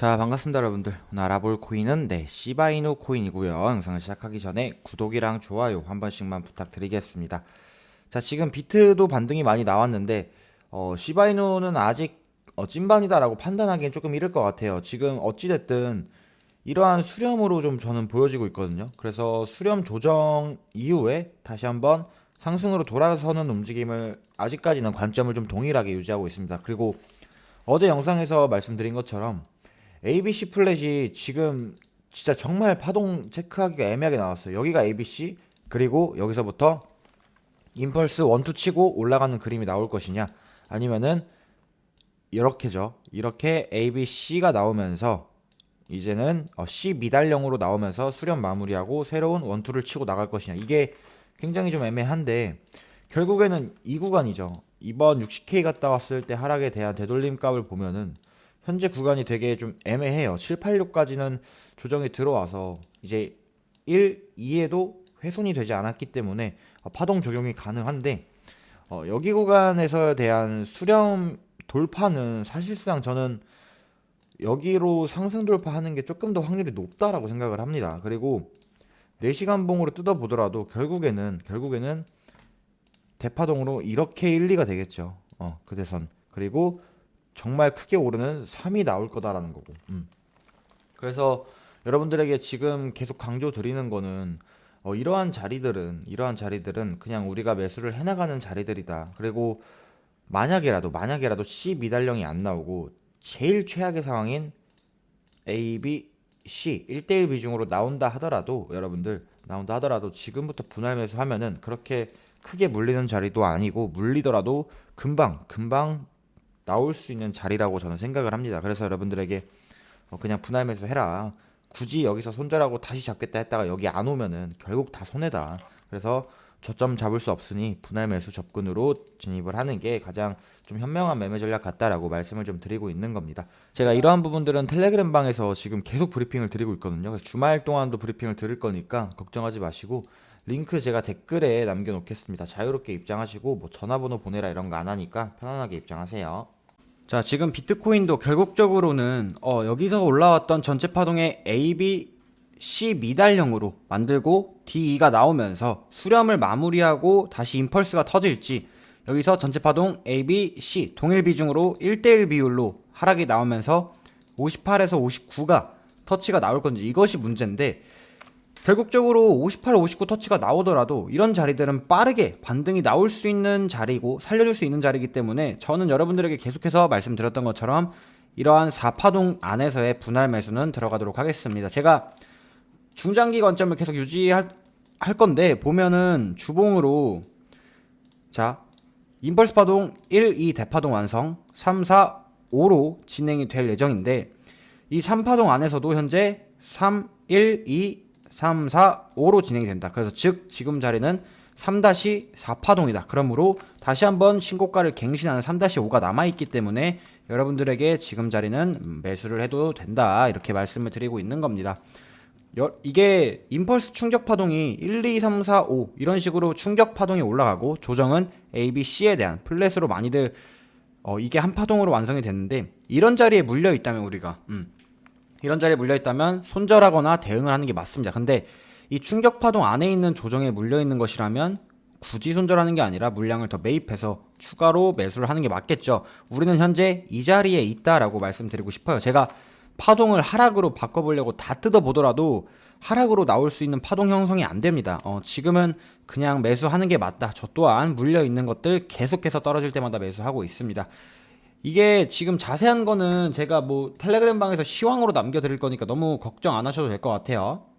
자 반갑습니다 여러분들. 오늘 알아볼 코인은 네 시바이누 코인이고요. 영상을 시작하기 전에 구독이랑 좋아요 한 번씩만 부탁드리겠습니다. 자 지금 비트도 반등이 많이 나왔는데 어, 시바이누는 아직 어, 찐반이다라고 판단하기엔 조금 이를 것 같아요. 지금 어찌됐든 이러한 수렴으로 좀 저는 보여지고 있거든요. 그래서 수렴 조정 이후에 다시 한번 상승으로 돌아서는 움직임을 아직까지는 관점을 좀 동일하게 유지하고 있습니다. 그리고 어제 영상에서 말씀드린 것처럼 ABC 플랫이 지금 진짜 정말 파동 체크하기가 애매하게 나왔어요. 여기가 ABC 그리고 여기서부터 임펄스 원투 치고 올라가는 그림이 나올 것이냐 아니면은 이렇게죠. 이렇게 ABC가 나오면서 이제는 어, C 미달령으로 나오면서 수렴 마무리하고 새로운 원투를 치고 나갈 것이냐 이게 굉장히 좀 애매한데 결국에는 이 구간이죠. 이번 60K 갔다 왔을 때 하락에 대한 되돌림 값을 보면은 현재 구간이 되게 좀 애매해요. 7, 8, 6까지는 조정이 들어와서 이제 1, 2에도 훼손이 되지 않았기 때문에 어, 파동 적용이 가능한데 어, 여기 구간에서에 대한 수렴 돌파는 사실상 저는 여기로 상승 돌파하는 게 조금 더 확률이 높다라고 생각을 합니다. 그리고 4시간 봉으로 뜯어보더라도 결국에는 결국에는 대파동으로 이렇게 1, 2가 되겠죠. 어, 그 대선. 그리고 정말 크게 오르는 3이 나올 거다라는 거고. 음. 그래서 여러분들에게 지금 계속 강조 드리는 거는 어, 이러한 자리들은 이러한 자리들은 그냥 우리가 매수를 해나가는 자리들이다. 그리고 만약에라도 만약에라도 C 미달령이 안 나오고 제일 최악의 상황인 A, B, C 1대1 비중으로 나온다 하더라도 여러분들 나온다 하더라도 지금부터 분할 매수하면은 그렇게 크게 물리는 자리도 아니고 물리더라도 금방 금방 나올 수 있는 자리라고 저는 생각을 합니다. 그래서 여러분들에게 어, 그냥 분할 매수 해라. 굳이 여기서 손절하고 다시 잡겠다 했다가 여기 안 오면은 결국 다 손해다. 그래서 저점 잡을 수 없으니 분할 매수 접근으로 진입을 하는 게 가장 좀 현명한 매매 전략 같다라고 말씀을 좀 드리고 있는 겁니다. 제가 이러한 부분들은 텔레그램 방에서 지금 계속 브리핑을 드리고 있거든요. 그래서 주말 동안도 브리핑을 드릴 거니까 걱정하지 마시고 링크 제가 댓글에 남겨놓겠습니다. 자유롭게 입장하시고 뭐 전화번호 보내라 이런 거 안 하니까 편안하게 입장하세요. 자, 지금 비트코인도 결국적으로는 어, 여기서 올라왔던 전체 파동의 A, B, C 미달형으로 만들고 D2가 나오면서 수렴을 마무리하고 다시 임펄스가 터질지 여기서 전체 파동 A, B, C 동일 비중으로 1대1 비율로 하락이 나오면서 58에서 59가 터치가 나올 건지 이것이 문제인데 결국적으로 58, 59 터치가 나오더라도 이런 자리들은 빠르게 반등이 나올 수 있는 자리고 살려줄 수 있는 자리이기 때문에 저는 여러분들에게 계속해서 말씀드렸던 것처럼 이러한 4파동 안에서의 분할 매수는 들어가도록 하겠습니다. 제가 중장기 관점을 계속 유지할 할 건데 보면은 주봉으로 자 임펄스 파동 1, 2 대파동 완성 3, 4, 5로 진행이 될 예정인데 이 3파동 안에서도 현재 3, 1, 2, 3, 4, 5로 진행이 된다. 그래서 즉 지금 자리는 3-4파동이다. 그러므로 다시 한번 신고가를 갱신하는 3-5가 남아있기 때문에 여러분들에게 지금 자리는 매수를 해도 된다. 이렇게 말씀을 드리고 있는 겁니다. 여, 이게 임펄스 충격 파동이 1, 2, 3, 4, 5 이런 식으로 충격 파동이 올라가고 조정은 A, B, C에 대한 플랫으로 많이들 어, 이게 한 파동으로 완성이 됐는데 이런 자리에 물려 있다면 우리가 음, 이런 자리에 물려 있다면 손절하거나 대응을 하는 게 맞습니다. 근데 이 충격 파동 안에 있는 조정에 물려 있는 것이라면 굳이 손절하는 게 아니라 물량을 더 매입해서 추가로 매수를 하는 게 맞겠죠. 우리는 현재 이 자리에 있다라고 말씀드리고 싶어요. 제가 파동을 하락으로 바꿔보려고 다 뜯어보더라도 하락으로 나올 수 있는 파동 형성이 안 됩니다. 어, 지금은 그냥 매수하는 게 맞다. 저 또한 물려 있는 것들 계속해서 떨어질 때마다 매수하고 있습니다. 이게 지금 자세한 거는 제가 뭐 텔레그램 방에서 시황으로 남겨드릴 거니까 너무 걱정 안 하셔도 될 것 같아요.